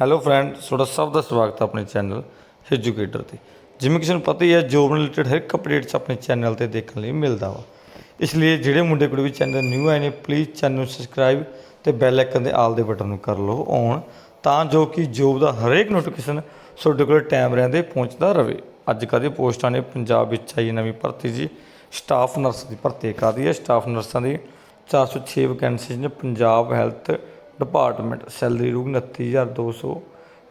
Hello friend ਤੁਹਾਡਾ ਸਭ ਦਾ ਸਵਾਗਤ ਹੈ ਆਪਣੇ ਚੈਨਲ ਐਜੂਕੇਟਰ ਤੇ। ਜਿਵੇਂ ਕਿਸੇ ਨੂੰ ਪਤਾ ਹੀ ਹੈ ਜੋਬ ਨਾਲ ਰਿਲੇਟਡ ਹਰ ਇੱਕ ਅਪਡੇਟਸ ਆਪਣੇ ਚੈਨਲ ਤੇ ਦੇਖਣ ਲਈ ਮਿਲਦਾ ਵਾ। ਇਸ ਲਈ ਜਿਹੜੇ ਮੁੰਡੇ ਕੁੜੀ ਵੀ ਚੈਨਲ ਨਿਊ ਆਏ ਨੇ ਪਲੀਜ਼ ਚੈਨਲ ਨੂੰ ਸਬਸਕ੍ਰਾਈਬ ਤੇ ਬੈਲ ਆਈਕਨ ਦੇ ਆਲ ਦੇ ਬਟਨ ਨੂੰ ਕਰ ਲਓ ਔਨ ਤਾਂ ਜੋ ਕਿ ਜੋਬ ਦਾ ਹਰੇਕ ਨੋਟੀਫਿਕੇਸ਼ਨ ਤੁਹਾਡੇ ਕੋਲ ਟਾਈਮ ਰਹਿੰਦੇ, ਪਹੁੰਚਦਾ ਰਹੇ ਅੱਜ ਕੱਲ੍ਹ ਪੋਸਟਾਂ ਨੇ ਪੰਜਾਬ ਵਿੱਚ ਆਈ ਨਵੀਂ ਭਰਤੀ ਜੀ। ਸਟਾਫ ਨਰਸ ਦੀ ਭਰਤੀ ਕਾਦੀ ਹੈ। ਸਟਾਫ ਨਰਸਾਂ ਦੀ 406 ਵੈਕੈਂਸੀਜ਼ ਨੇ ਪੰਜਾਬ ਹੈਲਥ ਡਿਪਾਰਟਮੈਂਟ ਸੈਲਰੀ ਰੂ 29200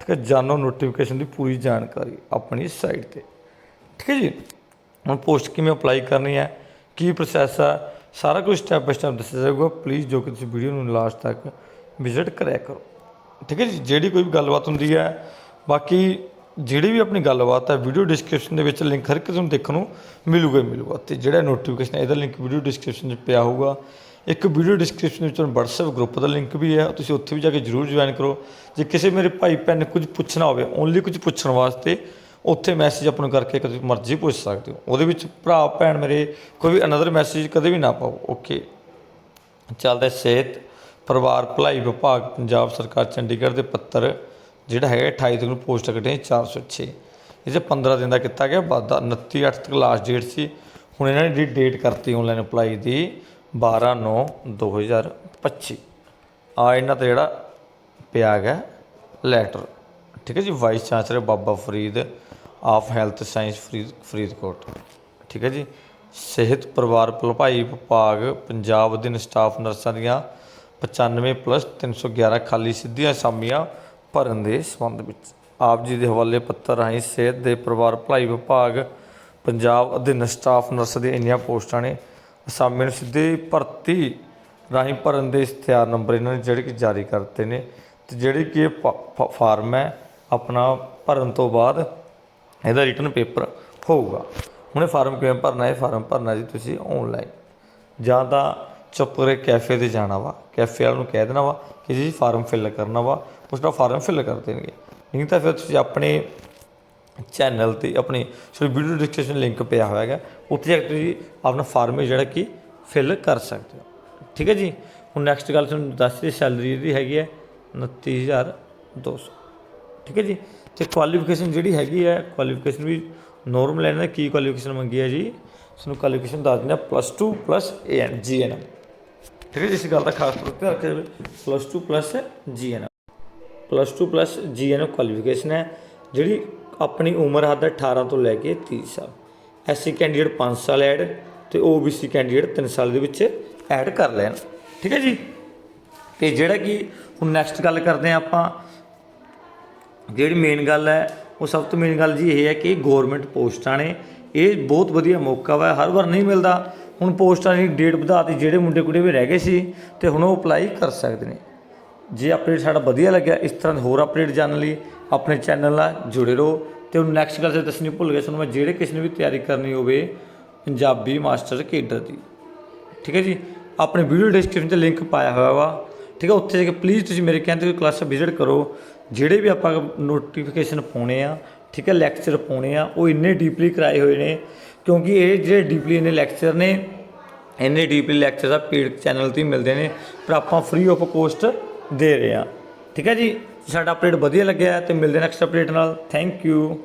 ਠੀਕ ਹੈ ਜਾਨੋ ਨੋਟੀਫਿਕੇਸ਼ਨ ਦੀ ਪੂਰੀ ਜਾਣਕਾਰੀ ਆਪਣੀ ਸਾਈਟ ਤੇ। ਠੀਕ ਹੈ ਜੀ, ਹੁਣ ਪੋਸਟ ਕਿਵੇਂ ਅਪਲਾਈ ਕਰਨੀ ਹੈ, ਕੀ ਪ੍ਰੋਸੈਸ ਹੈ ਸਾਰਾ ਕੁਝ ਸਟੈਪ ਬਾਈ ਸਟੈਪ ਦੱਸਿਆ ਜਾਊਗਾ। ਪਲੀਜ਼ ਜੋ ਕਿ ਤੁਸੀਂ ਵੀਡੀਓ ਨੂੰ ਲਾਸਟ ਤੱਕ ਵਿਜ਼ਿਟ ਕਰਿਆ ਕਰੋ। ਠੀਕ ਹੈ ਜੀ, ਜਿਹੜੀ ਕੋਈ ਵੀ ਗੱਲਬਾਤ ਹੁੰਦੀ ਹੈ, ਬਾਕੀ ਜਿਹੜੀ ਵੀ ਆਪਣੀ ਗੱਲਬਾਤ ਹੈ ਵੀਡੀਓ ਡਿਸਕ੍ਰਿਪਸ਼ਨ ਦੇ ਵਿੱਚ ਲਿੰਕ ਹਰ ਇੱਕ ਨੂੰ ਦੇਖਣ ਨੂੰ ਮਿਲੂਗਾ ਹੀ ਮਿਲੂਗਾ। ਤੇ ਜਿਹੜਾ ਨੋਟੀਫਿਕੇਸ਼ਨ ਹੈ, ਇਹਦਾ ਲਿੰਕ ਵੀਡੀਓ ਡਿਸਕ੍ਰਿਪਸ਼ਨ 'ਚ ਪਿਆ ਹੋਊਗਾ। ਇੱਕ ਵੀਡੀਓ ਡਿਸਕ੍ਰਿਪਸ਼ਨ ਵਿੱਚ ਤੁਹਾਨੂੰ WhatsApp ਗਰੁੱਪ ਦਾ ਲਿੰਕ ਵੀ ਹੈ, ਤੁਸੀਂ ਉੱਥੇ ਵੀ ਜਾ ਕੇ ਜਰੂਰ ਜੁਆਇਨ ਕਰੋ। ਜੇ ਕਿਸੇ ਮੇਰੇ ਭਾਈ ਭੈਣ ਨੇ ਕੁਝ ਪੁੱਛਣਾ ਹੋਵੇ ਓਨਲੀ ਕੁਝ ਪੁੱਛਣ ਵਾਸਤੇ, ਉੱਥੇ ਮੈਸੇਜ ਆਪਾਂ ਨੂੰ ਕਰਕੇ ਕਦੇ ਮਰਜ਼ੀ ਪੁੱਛ ਸਕਦੇ ਹੋ। ਉਹਦੇ ਵਿੱਚ ਭਰਾ, ਭੈਣ ਮੇਰੇ, ਕੋਈ ਵੀ ਅਨਦਰ ਮੈਸੇਜ ਕਦੇ ਵੀ ਨਾ ਪਾਓ। ਓਕੇ ਚੱਲਦਾ ਸਿਹਤ, ਪਰਿਵਾਰ, ਭਲਾਈ ਵਿਭਾਗ, ਪੰਜਾਬ ਸਰਕਾਰ, ਚੰਡੀਗੜ੍ਹ ਦੇ ਪੱਤਰ, ਜਿਹੜਾ ਹੈਗਾ 28 ਤੱਕ ਨੂੰ ਪੋਸਟ ਕੱਢੇ 406 ਇਹ 'ਚ 15 ਦਿਨ ਦਾ ਕੀਤਾ ਗਿਆ ਵਾਧਾ 29 8 ਤੱਕ ਲਾਸਟ ਡੇਟ ਸੀ। ਹੁਣ ਇਹਨਾਂ ਨੇ ਜਿਹੜੀ ਡੇਟ ਕਰਤੀ ਆਨਲਾਈਨ ਅਪਲਾਈ ਦੀ। 12 9 2025 ਆ ਇਹਨਾਂ ਤੇ ਜਿਹੜਾ ਪਿਆ ਗਿਆ ਲੈਟਰ। ਠੀਕ ਹੈ ਜੀ vice chancellor Baba Farid of health science Farid, Faridkot. ਠੀਕ ਹੈ ਜੀ, ਸਿਹਤ ਪਰਿਵਾਰ ਭਲਪਾਈ ਵਿਭਾਗ ਪੰਜਾਬ ਅਧੀਨ ਸਟਾਫ ਨਰਸਾਂ ਦੀਆਂ 95 ਪਲੱਸ 311 ਖਾਲੀ ਸਿੱਧੀਆਂ ਅਸਾਮੀਆਂ ਭਰਨ ਦੇ ਸੰਬੰਧ ਵਿੱਚ। ਆਪ ਜੀ ਦੇ ਹਵਾਲੇ ਪੱਤਰ ਰਾਹੀਂ ਸਿਹਤ ਦੇ ਪਰਿਵਾਰ ਭਲਾਈ ਵਿਭਾਗ ਪੰਜਾਬ ਅਧੀਨ ਸਟਾਫ ਨਰਸ ਦੀਆਂ ਇੰਨੀਆਂ ਪੋਸਟਾਂ ਨੇ ਅਸਾਮੀ ਨੂੰ ਸਿੱਧੇ ਭਰਤੀ ਰਾਹੀਂ ਭਰਨ ਦੇ ਇਸ਼ਤਿਹਾਰ ਨੰਬਰ ਇਹਨਾਂ ਨੇ ਜਿਹੜੇ ਕਿ ਜਾਰੀ ਕਰਤੇ ਨੇ। ਤੇ ਜਿਹੜੇ ਕਿ ਇਹ ਫਾਰਮ ਹੈ, ਆਪਣਾ ਭਰਨ ਤੋਂ ਬਾਅਦ ਇਹਦਾ ਰਿਟਰਨ ਪੇਪਰ ਹੋਊਗਾ। ਹੁਣ ਇਹ ਫਾਰਮ ਕਿਵੇਂ ਭਰਨਾ ਹੈ? ਫਾਰਮ ਭਰਨਾ ਜੀ ਤੁਸੀਂ ਆਨਲਾਈਨ ਜਾਂ ਤਾਂ ਚੁੱਪਰੇ ਕੈਫੇ ਤੇ ਜਾਣਾ ਵਾ। ਕੈਫੇ ਵਾਲ ਨੂੰ ਕਹਿ ਦੇਣਾ ਵਾ ਕਿ ਜੀ ਫਾਰਮ ਫਿਲ ਕਰਨਾ ਵਾ। ਉਸ ਦਾ ਫਾਰਮ ਫਿਲ ਕਰ ਦੇਣਗੇ। ਨਹੀਂ ਤਾਂ ਫਿਰ ਤੁਸੀਂ ਆਪਣੇ ਚੈਨਲ ਤੇ ਆਪਣੀ ਸੋਰੀ ਵੀਡੀਓ ਡਿਸਕ੍ਰਿਪਸ਼ਨ ਲਿੰਕ ਪਿਆ ਹੋਇਆ ਹੈਗਾ, ਉੱਥੇ ਜਾ ਕੇ ਤੁਸੀਂ ਆਪਣਾ ਫਾਰਮ ਜਿਹੜਾ ਕਿ ਫਿਲ ਕਰ ਸਕਦੇ ਹੋ। ਠੀਕ ਹੈ ਜੀ? ਹੁਣ ਨੈਕਸਟ ਗੱਲ ਤੁਹਾਨੂੰ ਦੱਸ ਦੀ ਸੈਲਰੀ ਜਿਹੜੀ ਹੈਗੀ ਹੈ 29200 ਠੀਕ ਹੈ ਜੀ? ਤੇ ਕੁਆਲੀਫਿਕੇਸ਼ਨ ਜਿਹੜੀ ਹੈਗੀ ਹੈ ਕੁਆਲੀਫਿਕੇਸ਼ਨ ਵੀ ਨੋਰਮਲ ਹੈ ਨਾ, ਕੀ ਕੁਆਲੀਫਿਕੇਸ਼ਨ ਮੰਗੀ ਹੈ ਜੀ? ਤੁਹਾਨੂੰ ਕੁਆਲੀਫਿਕੇਸ਼ਨ ਦੱਸ ਦਿੰਦੇ ਆ ਪਲੱਸ 2 ਪਲੱਸ ਏਐਨ ਜੀਐਨਐਮ ਠੀਕ ਹੈ ਜੀ, ਇਸ ਗੱਲ ਦਾ ਖਾਸ ਤੌਰ ਤੇ ਰੱਖਿਆ ਜਾਵੇ plus 2 plus GNM plus 2 plus GNM qualification ਹੈ, ਜਿਹੜੀ ਆਪਣੀ ਉਮਰ ਹੱਦ ਹੈ 18 ਤੋਂ ਲੈ ਕੇ 30 ਸਾਲ। ਐਸਸੀ ਕੈਂਡੀਡੇਟ 5 ਸਾਲ ਐਡ ਤੇ ਓਬੀਸੀ ਕੈਂਡੀਡੇਟ 3 ਸਾਲ ਦੇ ਵਿੱਚ ਐਡ ਕਰ ਲੈਣ। ਠੀਕ ਹੈ ਜੀ? ਤੇ ਜਿਹੜਾ ਕਿ ਹੁਣ ਨੈਕਸਟ ਗੱਲ ਕਰਦੇ ਆ ਆਪਾਂ, ਜਿਹੜੀ ਮੇਨ ਗੱਲ ਹੈ, ਉਹ ਸਭ ਤੋਂ ਮੇਨ ਗੱਲ ਜੀ ਇਹ ਹੈ ਕਿ ਗਵਰਨਮੈਂਟ ਪੋਸਟਾਂ ਨੇ, ਇਹ ਬਹੁਤ ਵਧੀਆ ਮੌਕਾ ਵਾ, ਹਰ ਵਾਰ ਨਹੀਂ ਮਿਲਦਾ। ਹੁਣ ਪੋਸਟਾਂ ਦੀ ਡੇਟ ਵਧਾਤੀ ਜਿਹੜੇ ਮੁੰਡੇ ਕੁੜੇ ਵੀ ਰਹਿ ਗਏ ਸੀ, ਤੇ ਹੁਣ ਉਹ ਅਪਲਾਈ ਕਰ ਸਕਦੇ ਨੇ। ਜੇ ਅਪਡੇਟ ਸਾਡਾ ਵਧੀਆ ਲੱਗਿਆ, ਇਸ ਤਰ੍ਹਾਂ ਦੇ ਹੋਰ ਅਪਡੇਟ ਜਾਣਨ ਲਈ ਆਪਣੇ ਚੈਨਲ ਨਾਲ ਜੁੜੇ ਰਹੋ ਤੇ ਹੁਣ ਨੈਕਸਟ ਗੱਲ ਤੇ ਦੱਸਣੀ ਭੁੱਲ ਗਏ ਤੁਹਾਨੂੰ ਮੈਂ ਜਿਹੜੇ ਕਿਸੇ ਨੇ ਵੀ ਤਿਆਰੀ ਕਰਨੀ ਹੋਵੇ, ਪੰਜਾਬੀ ਮਾਸਟਰ ਕੇਡਰ ਦੀ। ਠੀਕ ਹੈ ਜੀ? ਆਪਣੇ ਵੀਡੀਓ ਡਿਸਕ੍ਰਿਪਸ਼ਨ 'ਚ ਲਿੰਕ ਪਾਇਆ ਹੋਇਆ ਵਾ। ਠੀਕ ਹੈ, ਉੱਥੇ ਜਾ ਕੇ ਪਲੀਜ਼ ਤੁਸੀਂ ਮੇਰੇ ਕਹਿੰਦੇ ਕਲਾਸ ਵਿਜ਼ਿਟ ਕਰੋ। ਜਿਹੜੇ ਵੀ ਆਪਾਂ ਨੋਟੀਫਿਕੇਸ਼ਨ ਪਾਉਣੇ ਆ, ਠੀਕ ਹੈ ਲੈਕਚਰ ਪਾਉਣੇ ਆ, ਉਹ ਇੰਨੇ ਡੀਪਲੀ ਕਰਾਏ ਹੋਏ ਨੇ, ਕਿਉਂਕਿ ਇਹ ਜਿਹੜੇ ਡੀਪਲੀ ਇਹਨੇ ਲੈਕਚਰ ਨੇ, ਇੰਨੇ ਡੀਪਲੀ ਲੈਕਚਰ ਆ ਪੇਡ ਚੈਨਲ ਤੇ ਮਿਲਦੇ ਨੇ, ਪਰ ਆਪਾਂ ਫ੍ਰੀ ਆਫ ਕੋਸਟ ਦੇ ਰਹੇ। ਹਾਂ ਠੀਕ ਹੈ ਜੀ? ਸਾਡਾ ਅਪਡੇਟ ਵਧੀਆ ਲੱਗਿਆ ਤੇ ਮਿਲਦੇ ਨੈਕਸਟ ਅਪਡੇਟ ਨਾਲ। Thank you